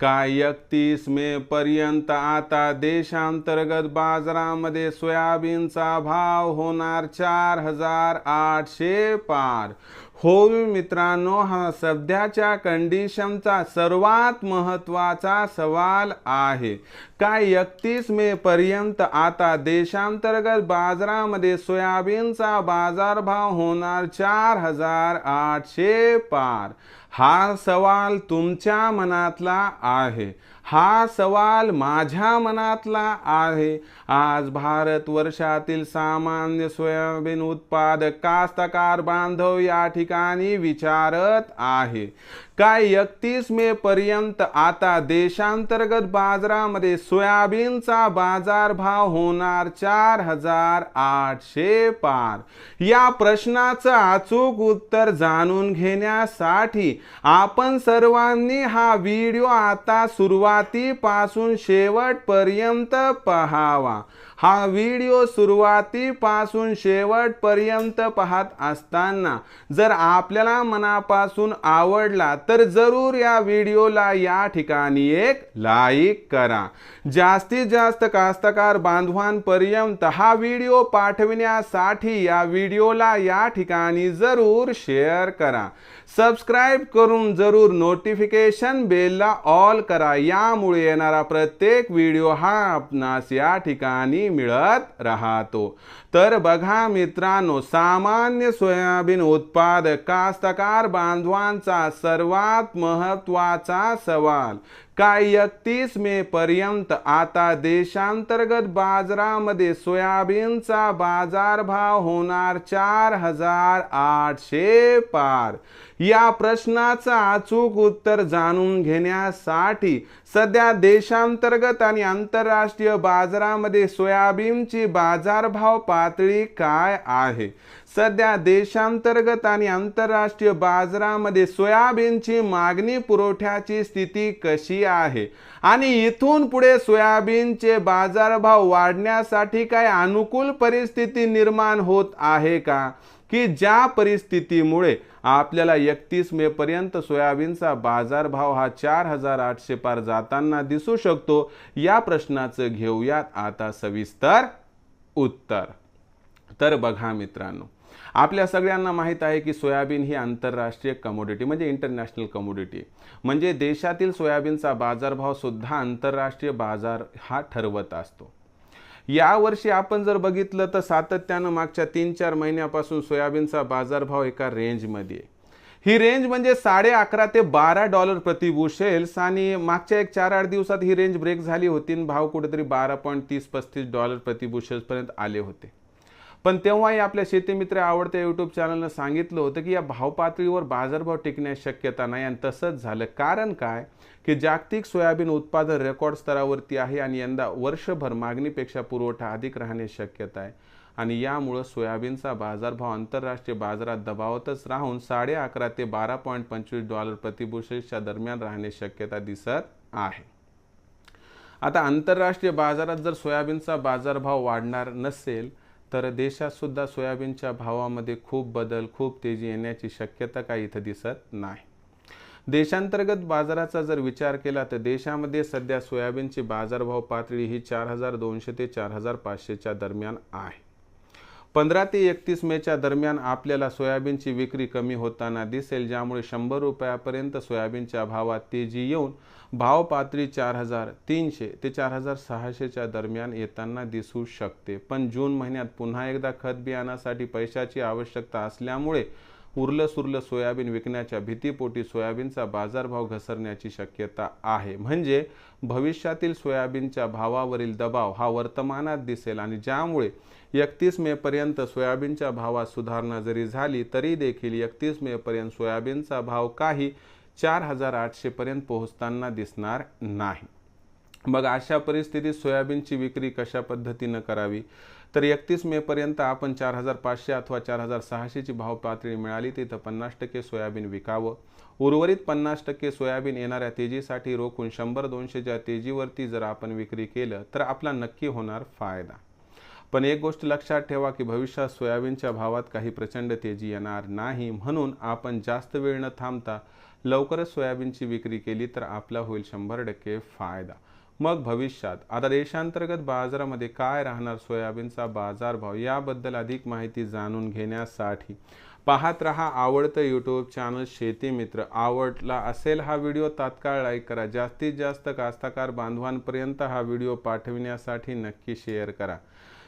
काय एकतीस मे पर्यंत आता देशांतर्गत बाजारामध्ये सोयाबीनचा भाव होणार चार हजार आठशे पार. हो मित्रांनो हा सध्याच्या कंडिशनचा सर्वात महत्त्वाचा सवाल आहे. काय एकतीस मे पर्यंत आता देशांतर्गत बाजारामध्ये सोयाबीनचा बाजारभाव होणार चार हजार आठशे पार? हा सवाल तुमच्या मनातला आहे. हा सवाल माझ्या मनातला आहे. आज भारत वर्षातील सामान्य सोयाबीन उत्पादक कास्तकार बांधव या ठिकाणी विचारत आहे. काय एकतीस मे पर्यंत आता देशांतर्गत बाजारामध्ये सोयाबीनचा बाजारभाव होणार चार हजार आठशे पार? या प्रश्नाचं अचूक उत्तर जाणून घेण्यासाठी आपण सर्वांनी हा व्हिडिओ आता सुरुवात सुरुवातीपासून शेवटपर्यंत पहावा. हा व्हिडिओ सुरुवातीपासून शेवटपर्यंत पाहत असताना जर आपल्याला मनापासून आवडला तर जरूर या व्हिडिओला या ठिकाणी एक लाईक करा. जास्तीत जास्त कास्तकार बांधवांपर्यंत हा व्हिडिओ पाठविण्यासाठी या व्हिडिओला या ठिकाणी जरूर शेअर करा. सबस्क्राईब करून जरूर नोटिफिकेशन बेलला ऑल करा. या त्यामुळे येणारा प्रत्येक व्हिडिओ हा आपणास या ठिकाणी मिळत राहतो. तर बघा मित्रांनो सामान्य सोयाबीन उत्पादक कास्तकार बांधवांचा सर्वात महत्त्वाचा सवाल काय एकतीस मे पर्यंत आता देशांतर्गत बाजारामध्ये सोयाबीनचा बाजारभाव होणार चार हजार आठशे पार. या प्रश्नाचं अचूक उत्तर जाणून घेण्यासाठी सध्या देशांतर्गत आणि आंतरराष्ट्रीय बाजारामध्ये सोयाबीनची बाजारभाव पातळी काय आहे? सध्या देशांतर्गत आणि आंतरराष्ट्रीय बाजारामध्ये सोयाबीनची मागणी पुरवठ्याची स्थिती कशी आहे. आणि इथून पुढे सोयाबीनचे बाजारभाव वाढण्यासाठी काय अनुकूल परिस्थिती निर्माण होत आहे का? की ज्या परिस्थितीमुळे आपल्याला एकतीस मे पर्यंत सोयाबीनचा बाजारभाव हा चार हजार आठशे पार जाताना दिसू शकतो? या प्रश्नाचं घेऊयात आता सविस्तर उत्तर. तर बघा मित्रांनो आपल्या सगळ्यांना माहीत आहे की सोयाबीन ही आंतरराष्ट्रीय कमोडिटी म्हणजे इंटरनॅशनल कमोडिटी म्हणजे देशातील सोयाबीनचा बाजारभावसुद्धा आंतरराष्ट्रीय बाजार हा ठरवत असतो. यावर्षी आपण जर बघितलं तर सातत्यानं मागच्या तीन चार महिन्यापासून सोयाबीनचा बाजारभाव एका रेंजमध्ये आहे. ही रेंज म्हणजे साडे अकरा ते बारा डॉलर प्रति बुशेल्स आणि मागच्या एक चार आठ दिवसात ही रेंज ब्रेक झाली होती आणि भाव कुठेतरी बारा पॉईंट तीस पस्तीस डॉलर प्रति बुशेल्सपर्यंत आले होते. पण तेव्हाही आपल्या शेतीमित्र आवडत्या यूट्यूब चॅनलनं सांगितलं होतं की या भावपातळीवर बाजारभाव टिकण्यास शक्यता नाही आणि तसंच झालं. कारण काय? की जागतिक सोयाबीन उत्पादन रेकॉर्ड स्तरावरती आहे आणि यंदा वर्षभर मागणीपेक्षा पुरवठा अधिक राहण्याची शक्यता आहे. आणि यामुळं सोयाबीनचा बाजारभाव आंतरराष्ट्रीय बाजारात दबावतच राहून साडे अकरा ते बारा पॉईंट पंचवीस डॉलर प्रतिबुशेसच्या दरम्यान राहण्याची शक्यता दिसत आहे. आता आंतरराष्ट्रीय बाजारात जर सोयाबीनचा बाजारभाव वाढणार नसेल तर देशातसुद्धा सोयाबीनच्या भावामध्ये खूप बदल खूप तेजी येण्याची शक्यता काही इथं दिसत नाही. देशांतर्गत बाजाराचा जर विचार केला तर देशामध्ये सध्या सोयाबीनची बाजारभाव पातळी ही चार हजार दोनशे ते चार हजार पाचशेच्या दरम्यान आहे. पंधरा ते एकतीस मेच्या दरम्यान आपल्याला सोयाबीनची विक्री कमी होताना दिसेल ज्यामुळे शंभर रुपयापर्यंत सोयाबीनच्या भावात तेजी येऊन भाव पातळी चार हजार तीनशे ते चार हजार सहाशेच्या दरम्यान येताना दिसू शकते. पण जून महिन्यात पुन्हा एकदा खत बियाणासाठी पैशाची आवश्यकता असल्यामुळे उरलं सुरलं सोयाबीन विकण्याच्या भीतीपोटी सोयाबीनचा बाजारभाव घसरण्याची शक्यता आहे. म्हणजे भविष्यातील सोयाबीनच्या भावावरील दबाव हा वर्तमानात दिसेल आणि ज्यामुळे एकतीस मेपर्यंत सोयाबीनच्या भावात सुधारणा जरी झाली तरी देखील एकतीस मेपर्यंत सोयाबीनचा भाव काही चार हजार आठशेपर्यंत पोहोचताना दिसणार नाही. मग अशा परिस्थितीत सोयाबीनची विक्री कशा पद्धतीनं करावी? तर एकतीस मेपर्यंत आपण चार हजार पाचशे अथवा चार हजार सहाशेची भाव पातळी मिळाली तिथं पन्नास टक्के सोयाबीन विकावं. उर्वरित पन्नास टक्के सोयाबीन येणाऱ्या तेजीसाठी रोखून शंभर दोनशेच्या तेजीवरती जर आपण विक्री केलं तर आपला नक्की होणार फायदा. पण एक गोष्ट लक्षात ठेवा की भविष्यात सोयाबीनच्या भावात काही प्रचंड तेजी येणार नाही म्हणून आपण जास्त वेळ न थांबता लवकरच सोयाबीनची विक्री केली तर आपला होईल शंभर टक्के फायदा. मग भविष्यात आता देशांतर्गत बाजारामध्ये काय राहणार सोयाबीनचा बाजारभाव याबद्दल अधिक माहिती जाणून घेण्यासाठी पाहत रहा आवडतं यूट्यूब चॅनल शेती मित्र. आवडला असेल हा व्हिडिओ तात्काळ लाईक करा. जास्तीत जास्त कास्तकार बांधवांपर्यंत हा व्हिडिओ पाठविण्यासाठी नक्की शेअर करा.